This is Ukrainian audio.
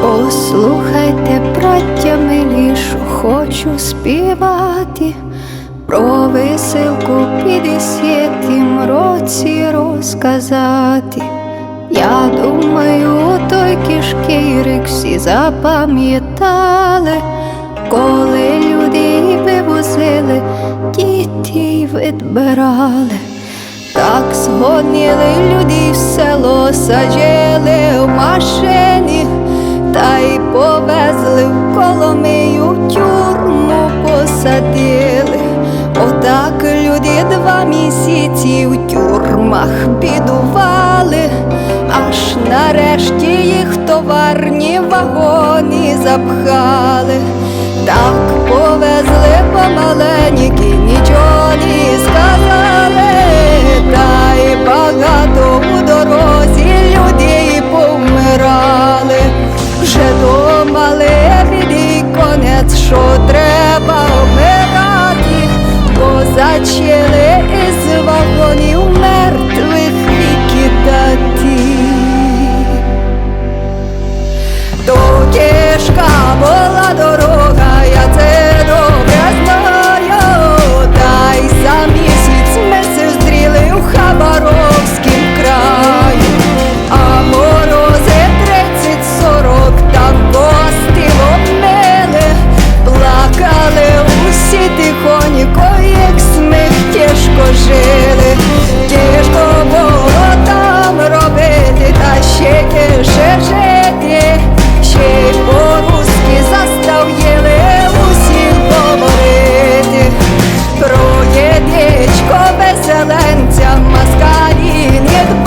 Послухайте, браття милі, що хочу співати про веселку піддесятім році розказати. Я думаю, той кишкірик всі запам'ятали, коли люди вивозили, дітей відбирали. Так згодніли люди в село саджали в машині, та й повезли в Коломию тюрму посадили. Отак люди два місяці в тюрмах бідували, аж нарешті їх товарні вагони запхали. Так повезли помаленьки, нічого не сказали, та й багато у дорозі людей повмирали. Вже думали біди конець, що треба вмирати, бо зачали Excelente mascarinha